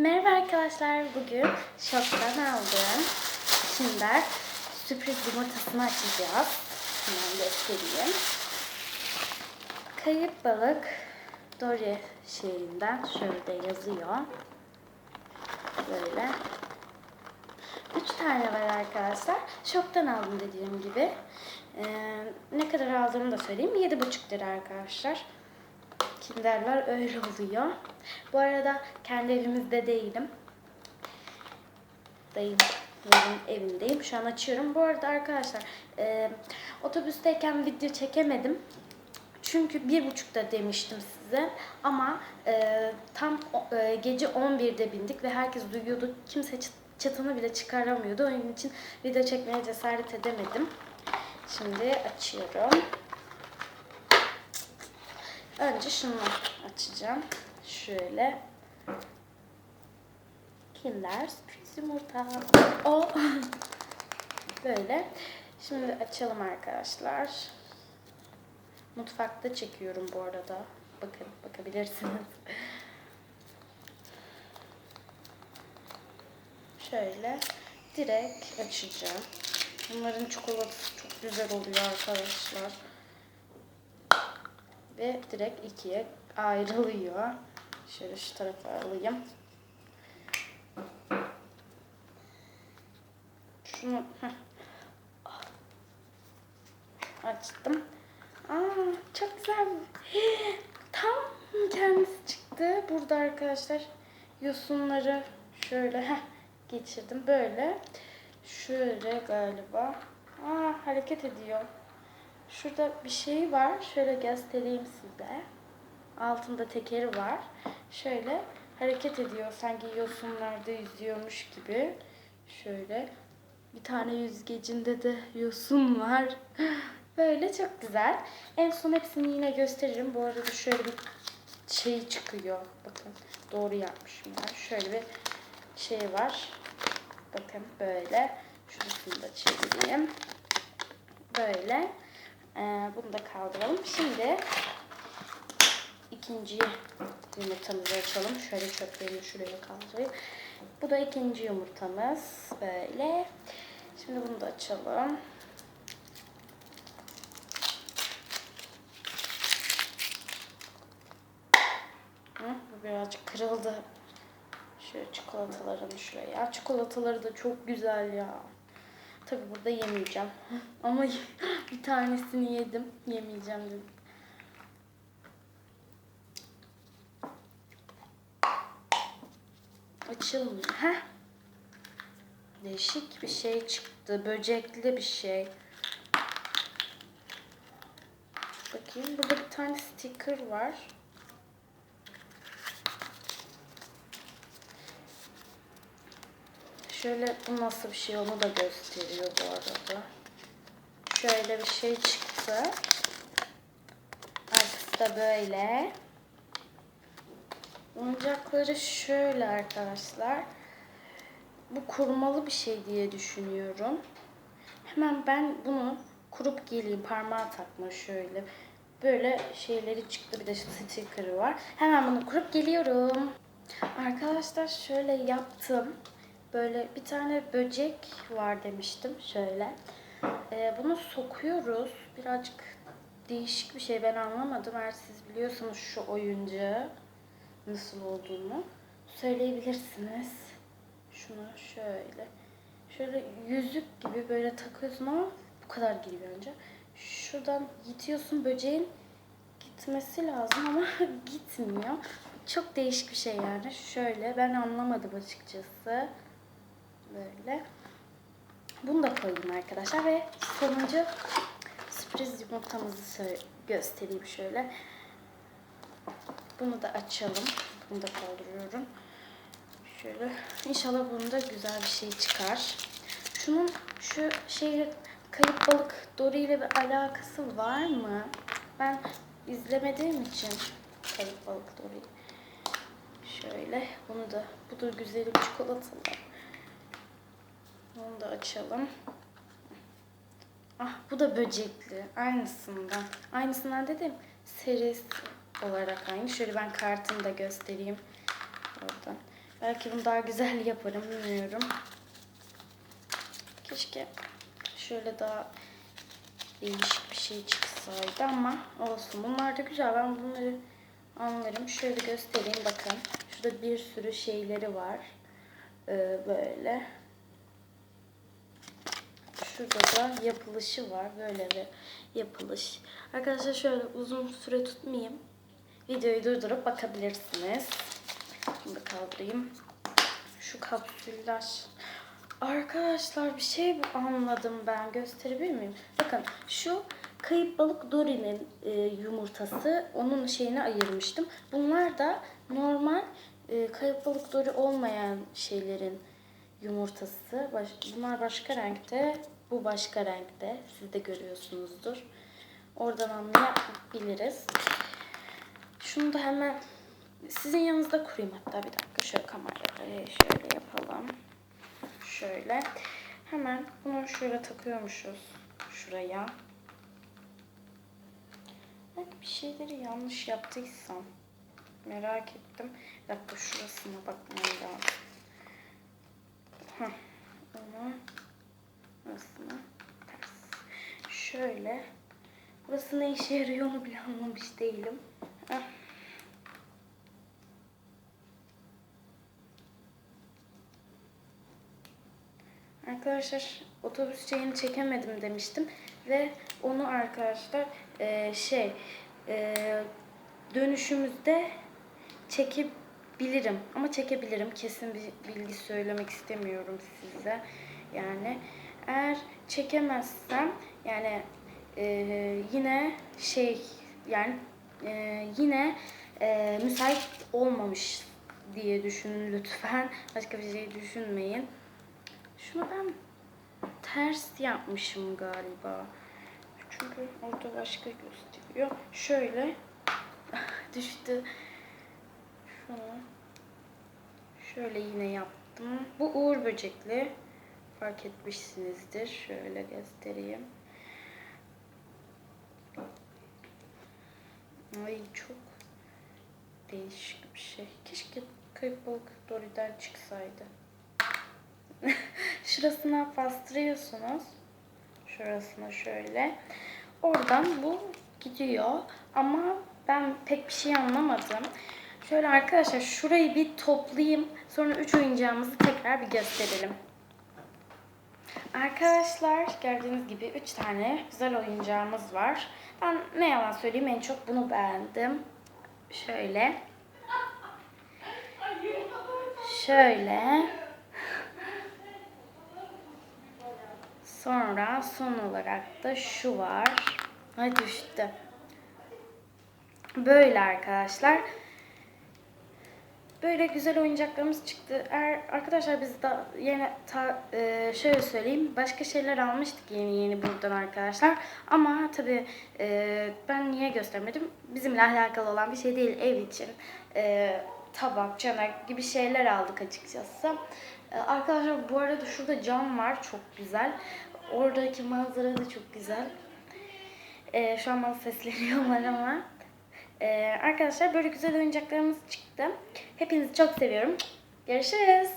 Merhaba arkadaşlar. Bugün şoktan aldığım Kinder sürpriz yumurtasını açacağız. Hemen göstereyim. Kayıp balık Dory şehrinden şöyle yazıyor. Böyle. Üç tane var arkadaşlar. Şoktan aldım dediğim gibi. Ee, ne kadar aldığımı da söyleyeyim. Yedi buçuk lira arkadaşlar. Kinderler öyle oluyor. Bu arada kendi evimizde değilim. Dayımın evindeyim. Şu an açıyorum. Bu arada arkadaşlar e, otobüsteyken video çekemedim. Çünkü bir buçukta demiştim size ama e, tam e, gece 11'de bindik ve herkes duyuyordu. Kimse çı- çatını bile çıkaramıyordu. Onun için video çekmeye cesaret edemedim. Şimdi açıyorum. Önce şunu açacağım. Şöyle. Kinder sürpriz yumurta. O. Böyle. Şimdi açalım arkadaşlar. Mutfakta çekiyorum bu arada. Bakın bakabilirsiniz. Şöyle direkt açacağım. Bunların çikolatası çok güzel oluyor arkadaşlar. Ve direkt ikiye ayrılıyor. Şöyle şu tarafa alayım. Şunu heh. açtım. Aa, çok güzel. Tam kendisi çıktı. Burada arkadaşlar yosunları şöyle heh, geçirdim. Böyle. Şöyle galiba. Aa, hareket ediyor. Şurada bir şey var. Şöyle göstereyim size. Altında tekeri var. Şöyle hareket ediyor. Sanki yosunlarda yüzüyormuş gibi. Şöyle. Bir tane yüzgecinde de yosun var. Böyle çok güzel. En son hepsini yine gösteririm. Bu arada şöyle bir şey çıkıyor. Bakın doğru yapmışım ben. Şöyle bir şey var. Bakın böyle. Şurasını da çevireyim. Böyle. Ee, bunu da kaldıralım. Şimdi ikinci yumurtamızı açalım. Şöyle çöplerimi şuraya kaldırayım. Bu da ikinci yumurtamız. Böyle. Şimdi bunu da açalım. Bu birazcık kırıldı. Şöyle çikolatalarını şuraya. Çikolataları da çok güzel ya. Tabi burada yemeyeceğim. Ama bir tanesini yedim. Yemeyeceğim dedim. Açılmıyor. Heh. Değişik bir şey çıktı. Böcekli bir şey. Bakayım. Burada bir tane sticker var. Şöyle bu nasıl bir şey onu da gösteriyor bu arada. Şöyle bir şey çıktı. Arkası da böyle. Oyuncakları şöyle arkadaşlar. Bu kurmalı bir şey diye düşünüyorum. Hemen ben bunu kurup geleyim. Parmağa takma şöyle. Böyle şeyleri çıktı. Bir de sticker'ı var. Hemen bunu kurup geliyorum. Arkadaşlar şöyle yaptım. Böyle bir tane böcek var demiştim. Şöyle. Ee, bunu sokuyoruz. Birazcık değişik bir şey. Ben anlamadım. Eğer siz biliyorsanız şu oyuncağı nasıl olduğunu söyleyebilirsiniz. Şunu şöyle. Şöyle yüzük gibi böyle takıyorsun ama bu kadar giriyor önce. Şuradan itiyorsun böceğin gitmesi lazım ama gitmiyor. Çok değişik bir şey yani. Şöyle ben anlamadım açıkçası. Böyle. Bunu da koydum arkadaşlar ve sonuncu sürpriz yumurtamızı göstereyim şöyle. Bunu da açalım. Bunu da kaldırıyorum. Şöyle. İnşallah bunda güzel bir şey çıkar. Şunun şu şey kayıp balık Dory ile bir alakası var mı? Ben izlemediğim için kayıp balık Dory. Şöyle. Bunu da bu da güzelim çikolatalı. Bunu da açalım. Ah bu da böcekli. Aynısından. Aynısından dedim. Serisi olarak aynı. Şöyle ben kartını da göstereyim. Oradan. Belki bunu daha güzel yaparım bilmiyorum. Keşke şöyle daha değişik bir şey çıksaydı ama olsun. Bunlar da güzel. Ben bunları anlarım. Şöyle göstereyim bakın. Şurada bir sürü şeyleri var. Ee, böyle. Şurada da yapılışı var. Böyle bir yapılış. Arkadaşlar şöyle uzun süre tutmayayım. Videoyu durdurup bakabilirsiniz. Bunu da kaldırayım. Şu kapsüller. Arkadaşlar bir şey anladım ben. Gösterebilir miyim? Bakın şu kayıp balık Dory'nin e, yumurtası. Onun şeyini ayırmıştım. Bunlar da normal e, kayıp balık Dory olmayan şeylerin yumurtası. Baş, bunlar başka renkte. Bu başka renkte. Siz de görüyorsunuzdur. Oradan anlayabiliriz. Şunu da hemen sizin yanınızda kurayım hatta bir dakika şöyle kamerayı şöyle yapalım. Şöyle. Hemen bunu şöyle takıyormuşuz şuraya. Belki bir şeyleri yanlış yaptıysam merak ettim. Bir dakika şurasına bakmam lazım. Hah. Onu burasına ters. Şöyle. Burası ne işe yarıyor onu bile anlamış değilim. Heh. Arkadaşlar otobüs şeyini çekemedim demiştim ve onu arkadaşlar e, şey e, dönüşümüzde çekebilirim ama çekebilirim kesin bir bilgi söylemek istemiyorum size yani eğer çekemezsem yani e, yine şey yani e, yine e, müsait olmamış diye düşünün lütfen başka bir şey düşünmeyin. Şunu ben ters yapmışım galiba. Çünkü orada başka gösteriyor. Şöyle düştü. Şunu şöyle yine yaptım. Bu uğur böcekli. Fark etmişsinizdir. Şöyle göstereyim. Ay çok değişik bir şey. Keşke kayıp balık çıksaydı. Şurasına bastırıyorsunuz. Şurasına şöyle. Oradan bu gidiyor. Ama ben pek bir şey anlamadım. Şöyle arkadaşlar şurayı bir toplayayım. Sonra üç oyuncağımızı tekrar bir gösterelim. Arkadaşlar gördüğünüz gibi üç tane güzel oyuncağımız var. Ben ne yalan söyleyeyim en çok bunu beğendim. Şöyle. Şöyle. Sonra son olarak da şu var. Ay düştü. Böyle arkadaşlar. Böyle güzel oyuncaklarımız çıktı. Eğer arkadaşlar biz de yeni ta, e, şöyle söyleyeyim. Başka şeyler almıştık yeni yeni buradan arkadaşlar. Ama tabii e, ben niye göstermedim? Bizimle alakalı olan bir şey değil ev için. E, tabak, çanak gibi şeyler aldık açıkçası. E, arkadaşlar bu arada şurada cam var çok güzel. Oradaki manzara da çok güzel. E, şu an bana sesleniyorlar ama. Ee, arkadaşlar böyle güzel oyuncaklarımız çıktı. Hepinizi çok seviyorum. Görüşürüz.